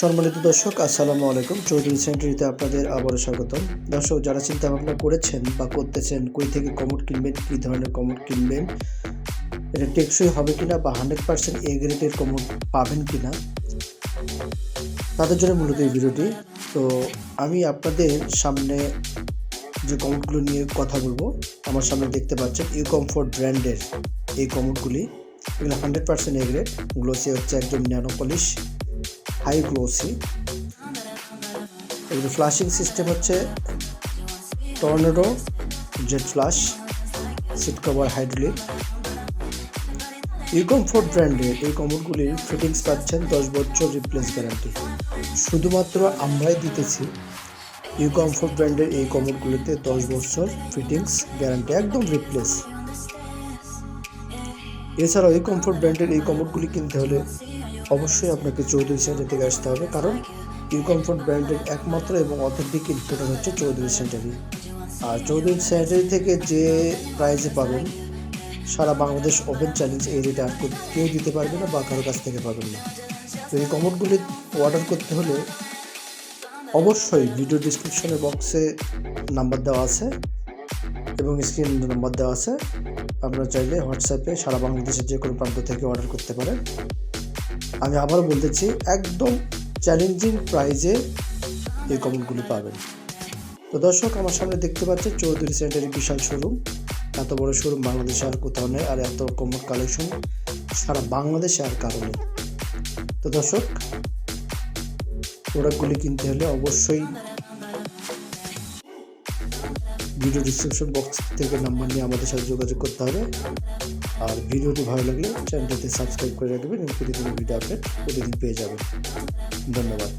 সম্মানিত দর্শক, আসসালামু আলাইকুম। চৌধুরী সেন্টারিতে আপনাদের আবারও স্বাগতম। দর্শক, যারা চিন্তা ভাবনা করেছেন বা করতেছেন, কই থেকে কমোড কিনবেন, কী ধরনের কমোড কিনবেন, এটা টেকসই হবে কিনা বা হান্ড্রেড পার্সেন্ট এ গ্রেডের কমোড পাবেন কিনা, তাদের জন্য মূলত এই ভিডিওটি। তো আমি আপনাদের সামনে যে কমোডগুলো নিয়ে কথা বলব, আমার সামনে দেখতে পাচ্ছেন ইউ কমফোর্ট ব্র্যান্ডের এই কমোডগুলি। এগুলো hundred percent A grade, glossy হচ্ছে একদম ন্যানো পলিশ। High glossy. এগুলো ফ্লাশিং সিস্টেম হচ্ছে tornado jet flush seat cover hydraulic. ইউকমফোর্ট ব্র্যান্ডের এই কমোডগুলির ফিটিংস পাচ্ছেন দশ বছর রিপ্লেস গ্যারান্টি। শুধুমাত্র আমরাই দিতেছি ইউকমফোর্ট ব্র্যান্ডের এই কমোডগুলিতে দশ বছর ফিটিংস গ্যারান্টি, একদম রিপ্লেস। এছাড়াও এই কমফোর্ট ব্র্যান্ডের এই কমোডগুলি কিনতে হলে অবশ্যই আপনাকে চৌধুরী সেন্টার থেকে আসতে হবে, কারণ ইউ কমফোর্ট ব্র্যান্ডের একমাত্র এবং অথেন্টিক ইনপুটার হচ্ছে চৌধুরী সেন্টারই আর চৌধুরী সেন্টারি থেকে যে প্রাইজে পাবেন, সারা বাংলাদেশ ওপেন চ্যালেঞ্জ এই রেটে আর কেউ দিতে পারবে না বা কারোর কাছ থেকে পাবেন না। তো এই কমোডগুলি অর্ডার করতে হলে অবশ্যই ভিডিও ডিসক্রিপশনের বক্সে নাম্বার দেওয়া আছে। এবং স্ক্রিন নাম্বার দেওয়া আছে। আপনারা চাইলে হোয়াটসঅ্যাপে সারা বাংলাদেশের যে কোনো প্রান্ত থেকে অর্ডার করতে পারেন। আমি আবারও বলতেছি একদম চ্যালেঞ্জিং প্রাইজে এই কমেন্টগুলি পাবেন। তো দর্শক, আমার সামনে দেখতে পাচ্ছেন চৌধুরী সেন্টারের বিশাল শোরুম এত বড় শোরুম বাংলাদেশে আর কোথাও নেই আর এত কমোড কালেকশন সারা বাংলাদেশে আর কারও নেই। তো দর্শক প্রোডাক্টগুলি কিনতে হলে অবশ্যই ভিডিও ডিসক্রিপশন বক্স থেকে নাম্বার নিয়ে আমাদের সাথে যোগাযোগ করতে হবে। আর ভিডিওটি ভালো লাগলে চ্যানেলটিতে সাবস্ক্রাইব করে রাখবেন এবং প্রতিদিন ভিডিও আপডেট প্রতিদিন পেয়ে যাবেন। ধন্যবাদ।